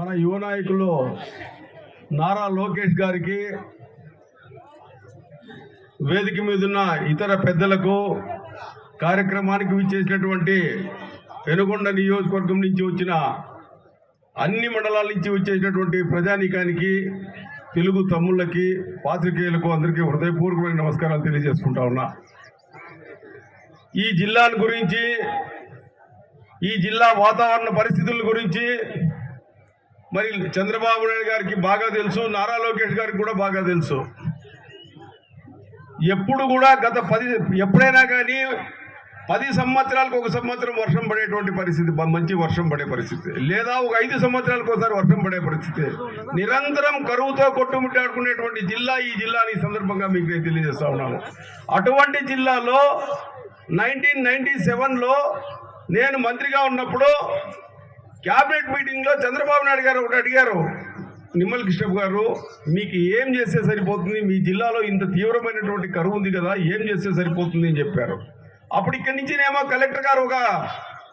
మన యువ నాయకులు నారా లోకేష్ గారికి వేదిక మీద ఉన్న ఇతర పెద్దలకు కార్యక్రమానికి విచ్చేసినటువంటి పెనుగొండ నియోజకవర్గం నుంచి వచ్చిన అన్ని మండలాల నుంచి వచ్చేసినటువంటి ప్రజానీకానికి తెలుగు తమ్ముళ్ళకి పాత్రికేయులకు అందరికీ హృదయపూర్వకమైన నమస్కారాలు తెలియజేసుకుంటా ఉన్నా. ఈ జిల్లాను గురించి ఈ జిల్లా వాతావరణ పరిస్థితుల గురించి మరి చంద్రబాబు నాయుడు గారికి బాగా తెలుసు నారా లోకేష్ గారికి కూడా బాగా తెలుసు. ఎప్పుడు కూడా గత పది ఎప్పుడైనా కానీ పది సంవత్సరాలకు ఒక సంవత్సరం వర్షం పడేటువంటి పరిస్థితి మంచి వర్షం పడే పరిస్థితి. లేదా ఒక ఐదు సంవత్సరాలకు ఒకసారి వర్షం పడే పరిస్థితి. నిరంతరం కరువుతో కొట్టుముట్టాడుకునేటువంటి జిల్లా ఈ జిల్లా అని ఈ సందర్భంగా మీకు నేను తెలియజేస్తా ఉన్నాను. అటువంటి జిల్లాలో నైన్టీన్ నైన్టీ సెవెన్లో నేను మంత్రిగా ఉన్నప్పుడు క్యాబినెట్ మీటింగ్లో చంద్రబాబు నాయుడు గారు ఒకటి అడిగారు. నిమ్మల కృష్ణప్ప గారు మీకు ఏం చేస్తే సరిపోతుంది? మీ జిల్లాలో ఇంత తీవ్రమైనటువంటి కరువు ఉంది కదా ఏం చేస్తే సరిపోతుంది? అని చెప్పారు. అప్పుడు ఇక్కడి నుంచినేమో కలెక్టర్ గారు ఒక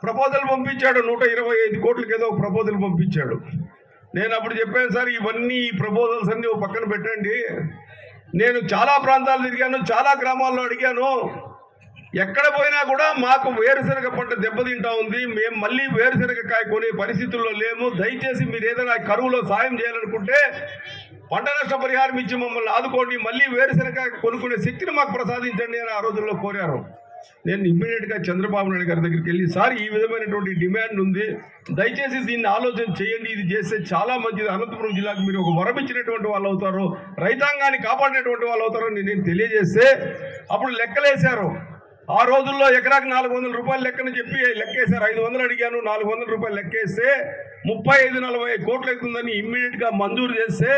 ప్రపోజల్ పంపించాడు. నూట ఇరవై ఐదు కోట్లకి ఏదో ఒక ప్రపోజల్ పంపించాడు. నేను అప్పుడు చెప్పాను సార్ ఇవన్నీ ఈ ప్రపోజల్స్ అన్నీ పక్కన పెట్టండి. నేను చాలా ప్రాంతాలు తిరిగాను చాలా గ్రామాల్లో అడిగాను. ఎక్కడ పోయినా కూడా మాకు వేరుశనగ పంట దెబ్బతింటా ఉంది. మేము మళ్ళీ వేరుశనగ కాయ కొనే పరిస్థితుల్లో లేము. దయచేసి మీరు ఏదైనా కరువులో సాయం చేయాలనుకుంటే పంట నష్ట పరిహారం ఇచ్చి మమ్మల్ని ఆదుకోండి. మళ్ళీ వేరుశనగ కొనుక్కునే శక్తిని మాకు ప్రసాదించండి అని ఆ రోజుల్లో కోరారు. నేను ఇమ్మీడియట్గా చంద్రబాబు నాయుడు గారి దగ్గరికి వెళ్ళి సార్ ఈ విధమైనటువంటి డిమాండ్ ఉంది. దయచేసి దీన్ని ఆలోచన చేయండి. ఇది చేస్తే చాలా మంచిది. అనంతపురం జిల్లాకు మీరు ఒక వరం ఇచ్చినటువంటి వాళ్ళు అవుతారు. రైతాంగాన్ని కాపాడినటువంటి వాళ్ళు అవుతారు నేను తెలియజేస్తే అప్పుడు లెక్కలేశారు. ఆ రోజుల్లో ఎకరాకి నాలుగు వందల రూపాయలు లెక్కని చెప్పి లెక్కేశారు. ఐదు వందలు అడిగాను నాలుగు వందల రూపాయలు లెక్కేస్తే ముప్పై ఐదు నలభై కోట్లు అవుతుందని ఇమ్మీడియట్గా మంజూరు చేస్తే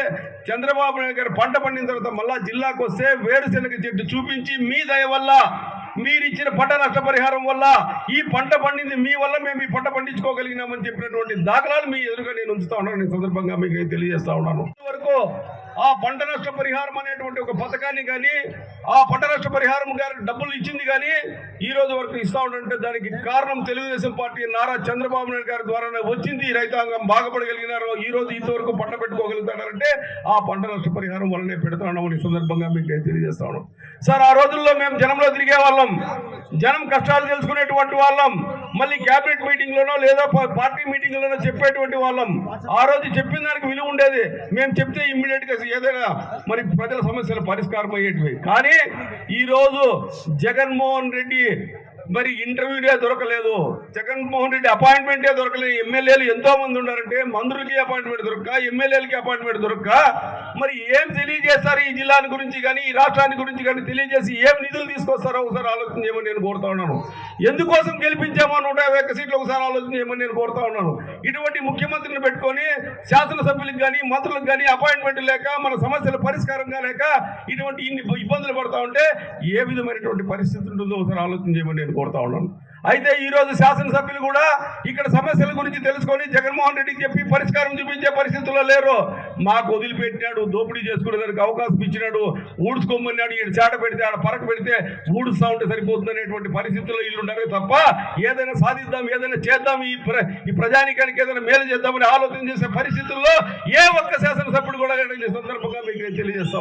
చంద్రబాబు నాయుడు గారు పంట పండిన తర్వాత మళ్ళా జిల్లాకు వస్తే వేరుశెనగ చెట్టు చూపించి మీ దయ వల్ల మీరు ఇచ్చిన పంట నష్టపరిహారం వల్ల ఈ పంట పండింది మీ వల్ల మేము ఈ పంట పండించుకోగలిగినామని చెప్పినటువంటి దాఖలాలు మీ ఎదురుగా నేను ఉంచుతా ఉన్నాను. ఈ సందర్భంగా మీకు తెలియజేస్తా ఉన్నాను. వరకు ఆ పంట నష్ట పరిహారం అనేటువంటి ఒక పథకాన్ని కానీ ఆ పంట నష్ట పరిహారం గారి డబ్బులు ఇచ్చింది కానీ ఈ రోజు వరకు ఇస్తా ఉండంటే దానికి కారణం తెలుగుదేశం పార్టీ నారా చంద్రబాబు నాయుడు గారి ద్వారానే వచ్చింది. రైతాంగం బాగుపడగలిగినారు ఈ రోజు ఇంతవరకు పంట పెట్టుకోగలుగుతారంటే ఆ పంట నష్ట పరిహారం వల్లనే పెడతాను ఈ సందర్భంగా మీకు నేను తెలియజేస్తా ఉన్నాం. సార్ ఆ రోజుల్లో మేము జనంలో తిరిగే వాళ్ళం. జనం కష్టాలు తెలుసుకునేటువంటి వాళ్ళం. మళ్ళీ క్యాబినెట్ మీటింగ్ లోనో లేదా పార్టీ మీటింగ్ లోనో చెప్పేటువంటి వాళ్ళం. ఆ రోజు చెప్పిన దానికి విలువ ఉండేది. మేము చెప్తే ఇమ్మీడియట్గా ఏదైనా మరి ప్రజల సమస్యలు పరిష్కారం అయ్యేటివి. కానీ ఈరోజు జగన్మోహన్ రెడ్డి మరి ఇంటర్వ్యూలే దొరకలేదు. జగన్మోహన్ రెడ్డి అపాయింట్మెంటే దొరకలేదు. ఎమ్మెల్యేలు ఎంతో మంది ఉన్నారంటే మంత్రులకి అపాయింట్మెంట్ దొరక్క ఎమ్మెల్యేలకి అపాయింట్మెంట్ దొరక్క. మరి ఏం తెలియజేస్తారు ఈ జిల్లాని గురించి కానీ ఈ రాష్ట్రాన్ని గురించి కానీ తెలియజేసి ఏం నిధులు తీసుకొస్తారో ఒకసారి ఆలోచన చేయమని నేను కోరుతా ఉన్నాను. ఎందుకోసం గెలిపించామో నూట యాభై ఒక్క సీట్లు ఒకసారి ఆలోచన చేయమని నేను కోరుతా ఉన్నాను. ఇటువంటి ముఖ్యమంత్రిని పెట్టుకొని శాసనసభ్యులకు కానీ మంత్రులకు కానీ అపాయింట్మెంట్ లేక మన సమస్యల పరిష్కారంగా లేక ఇటువంటి ఇన్ని ఇబ్బందులు పడతా ఉంటే ఏ విధమైనటువంటి పరిస్థితి ఉంటుందో ఒకసారి ఆలోచన చేయమని నేను కోరుతా ఉన్నాను. అయితే ఈరోజు శాసనసభ్యులు కూడా ఇక్కడ సమస్యల గురించి తెలుసుకొని జగన్మోహన్ రెడ్డికి చెప్పి పరిష్కారం చూపించే పరిస్థితుల్లో లేరు. మాకు వదిలిపెట్టినాడు దోపిడీ చేసుకునేదానికి అవకాశం ఇచ్చినాడు ఊడ్చుకోమన్నాడు ఈడు చాట పెడితే ఆడ పరక పెడితే ఊడుస్తూ ఉంటే సరిపోతుంది అనేటువంటి పరిస్థితుల్లో వీళ్ళు ఉండరు తప్ప ఏదైనా సాధిద్దాం ఏదైనా చేద్దాం ఈ ప్ర ఈ ప్రజానికానికి ఏదైనా మేలు చేద్దామని ఆలోచన చేసే పరిస్థితుల్లో ఏ ఒక్క శాసనసభ్యుడు కూడా ఈ సందర్భంగా మీకు తెలియజేస్తాం